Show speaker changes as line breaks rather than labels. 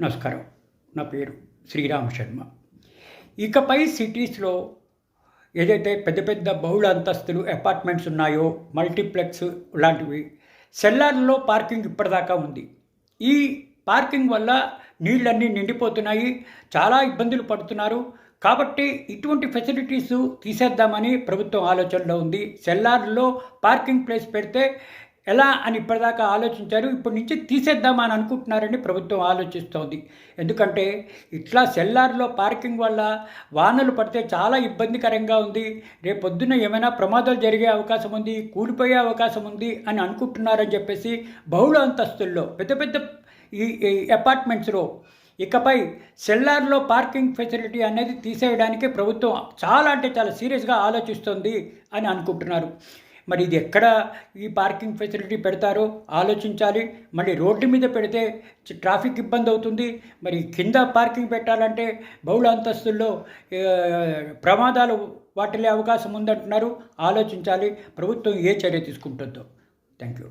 నమస్కారం. నా పేరు శ్రీరామ శర్మ. ఇకపై సిటీస్లో ఏదైతే పెద్ద పెద్ద బహుళ అంతస్తులు అపార్ట్మెంట్స్ ఉన్నాయో మల్టీప్లెక్స్ లాంటివి సెల్లార్లో పార్కింగ్ ఇప్పటిదాకా ఉంది. ఈ పార్కింగ్ వల్ల నీళ్ళన్నీ నిండిపోతున్నాయి చాలా ఇబ్బందులు పడుతున్నారు. కాబట్టి ఇటువంటి ఫెసిలిటీస్ తీసేద్దామని ప్రభుత్వం ఆలోచనలో ఉంది. సెల్లార్లో పార్కింగ్ ప్లేస్ పెడితే ఎలా అని ఇప్పటిదాకా ఆలోచించారు ఇప్పటి నుంచి తీసేద్దామని అనుకుంటున్నారని ప్రభుత్వం ఆలోచిస్తోంది. ఎందుకంటే ఇట్లా సెల్లార్లో పార్కింగ్ వల్ల వానలు పడితే చాలా ఇబ్బందికరంగా ఉంది. రేపొద్దున ఏమైనా ప్రమాదాలు జరిగే అవకాశం ఉంది కూలిపోయే అవకాశం ఉంది అని అనుకుంటున్నారని చెప్పేసి బహుళ అంతస్తుల్లో పెద్ద పెద్ద ఈ అపార్ట్మెంట్స్లో ఇకపై సెల్లార్లో పార్కింగ్ ఫెసిలిటీ అనేది తీసేయడానికి ప్రభుత్వం చాలా అంటే చాలా సీరియస్గా ఆలోచిస్తుంది అని అనుకుంటున్నారు. మరి ఇది ఎక్కడ ఈ పార్కింగ్ ఫెసిలిటీ పెడతారో ఆలోచించాలి. మళ్ళీ రోడ్డు మీద పెడితే ట్రాఫిక్ ఇబ్బంది అవుతుంది. మరి కింద పార్కింగ్ పెట్టాలంటే బహుళ అంతస్తుల్లో ప్రమాదాలు వాటిల్లే అవకాశం ఉందంటున్నారు. ఆలోచించాలి. ప్రభుత్వం ఏ చర్య తీసుకుంటుందో. Thank you